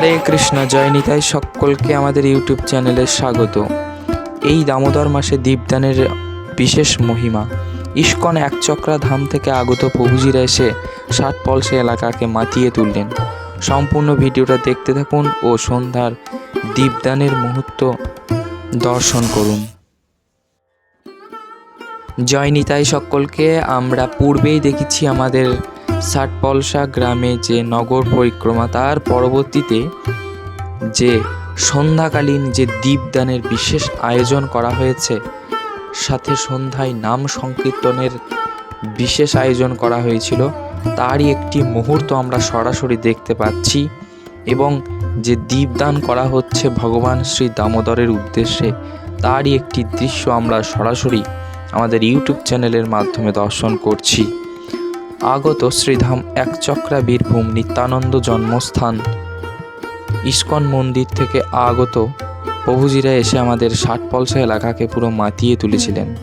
হরে কৃষ্ণ, জয় নিতাই সকলকে আমাদের ইউটিউব চ্যানেলে স্বাগত। এই দামোদর মাসে দীপদানের বিশেষ মহিমা। ইস্কন একচক্রা ধাম থেকে আগত প্রভুজিরা এসে ষাট পলসে এলাকাকে মাতিয়ে তুললেন। সম্পূর্ণ ভিডিওটা দেখতে থাকুন ও সন্ধ্যার দীপদানের মুহূর্ত দর্শন করুন। জয় নিতাই সকলকে, আমরা পূর্বেই দেখেছি আমাদের ষাটপলসা গ্রামে যে নগর পরিক্রমা, তার পরবর্তীতে যে সন্ধ্যাকালীন যে দীপদানের বিশেষ আয়োজন করা হয়েছে, সাথে সন্ধ্যায় নাম সংকীর্তনের বিশেষ আয়োজন করা হয়েছিল, তারই একটি মুহূর্ত আমরা সরাসরি দেখতে পাচ্ছি এবং যে দীপদান করা হচ্ছে ভগবান শ্রী দামোদরের উদ্দেশ্যে, তারই একটি দৃশ্য আমরা সরাসরি আমাদের ইউটিউব চ্যানেলের মাধ্যমে দর্শন করছি। আগত শ্রীধাম একচক্রা বীরভূম নিত্যানন্দ জন্মস্থান। ইস্কন মন্দির থেকে আগত প্রভুজিরা এসে আমাদের ষাটপলসা এলাকাকে পুরো মাতিয়ে তুলেছিলেন।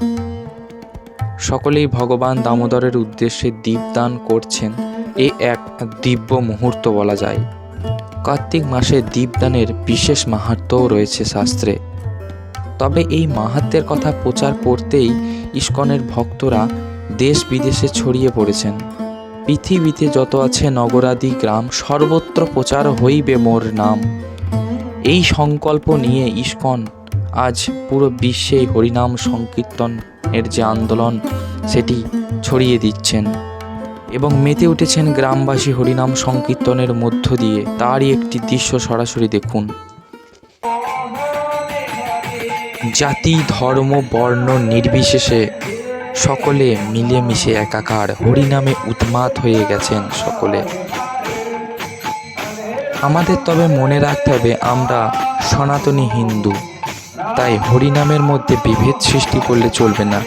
সকলেই ভগবান দামোদরের উদ্দেশ্যে দীপদান করছেন, এ এক দিব্য মুহূর্ত বলা যায়। কার্তিক মাসে দীপদানের বিশেষ মাহাত্ম্যও রয়েছে শাস্ত্রে। তবে এই মাহাত্মের কথা প্রচার করতেই ইস্কনের ভক্তরা দেশ বিদেশে ছড়িয়ে পড়েছেন। পৃথিবীতে যত আছে নগরাদি গ্রাম, সর্বত্র প্রচার হইবে মোর নাম। এই সংকল্প নিয়ে ইস্কন, আজ পুরো বিশ্বে হরিনাম সংকীর্তনের যে আন্দোলন, সেটি ছড়িয়ে দিচ্ছেন। এবং মেতে উঠেছেন গ্রামবাসী হরিনাম সংকীর্তনের মধ্য দিয়ে। তারই একটি দৃশ্য সরাসরি দেখুন। জাতি, ধর্ম, বর্ণ নির্বিশেষে সকলে মিলেমিশে একাকার হরিনামে উন্মাদ হয়ে গেছেন সকলে। আমাদের তবে মনে রাখতে হবে আমরা সনাতনী হিন্দু, তাই হরিনামের মধ্যে বিভেদ সৃষ্টি করলে চলবে না।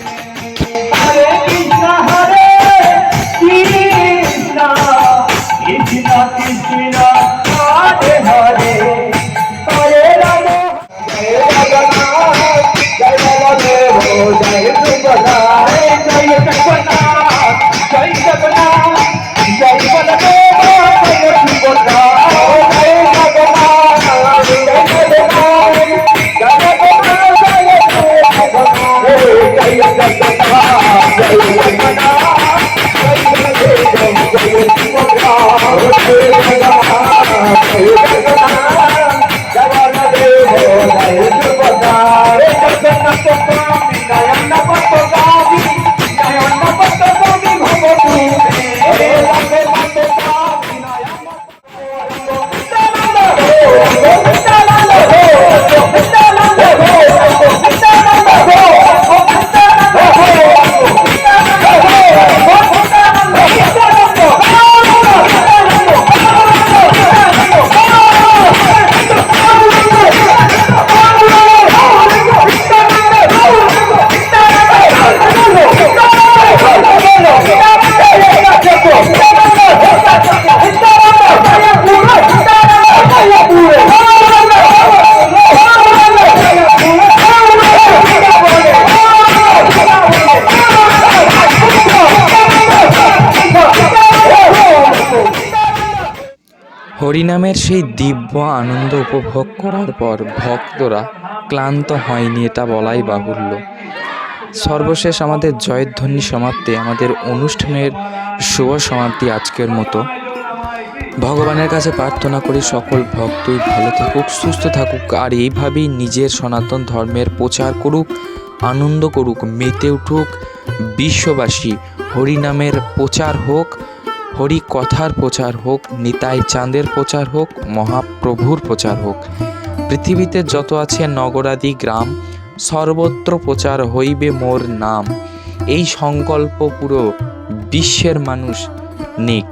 Eu হরিনামের সেই দিব্য আনন্দ উপভোগ করার পর ভক্তরা ক্লান্ত হয়নি, এটা বলাই বাহুল্য। সর্বশেষ আমাদের জয়ধ্বনি সমাপ্তি, আমাদের অনুষ্ঠানের শুভ সমাপ্তি আজকের মতো। ভগবানের কাছে প্রার্থনা করি সকল ভক্তই ভালো থাকুক, সুস্থ থাকুক, আর এইভাবেই নিজের সনাতন ধর্মের প্রচার করুক, আনন্দ করুক, মেতে উঠুক, বিশ্ববাসী, হরিনামের প্রচার হোক। হরি কথার প্রচার হোক, নিতাই চাঁদের প্রচার হোক, মহাপ্রভুর প্রচার হোক। পৃথিবীতে যত আছে নগরাদি গ্রাম, সর্বত্র প্রচার হইবে মোর নাম। এই সংকল্প পুরো বিশ্বের মানুষ নিক,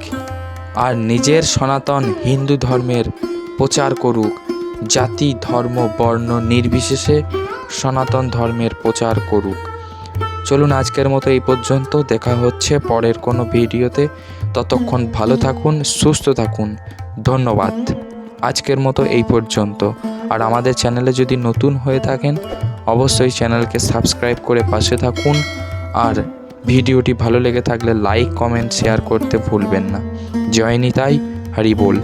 আর নিজের সনাতন হিন্দু ধর্মের প্রচার করুক। জাতি, ধর্ম, বর্ণ নির্বিশেষে সনাতন ধর্মের প্রচার করুক। চলুন আজকের মতো এই পর্যন্ত, দেখা হচ্ছে পরের কোনো ভিডিওতে। ততক্ষণ ভালো থাকুন সুস্থ থাকুন। ধন্যবাদ। আজকের মতো এই পর্যন্ত। আর আমাদের চ্যানেলে যদি নতুন হয়ে থাকেন অবশ্যই চ্যানেলকে সাবস্ক্রাইব করে পাশে থাকুন। আর ভিডিওটি ভালো লেগে থাকলে লাইক কমেন্ট শেয়ার করতে ভুলবেন না। জয় নিতাই হরি বল।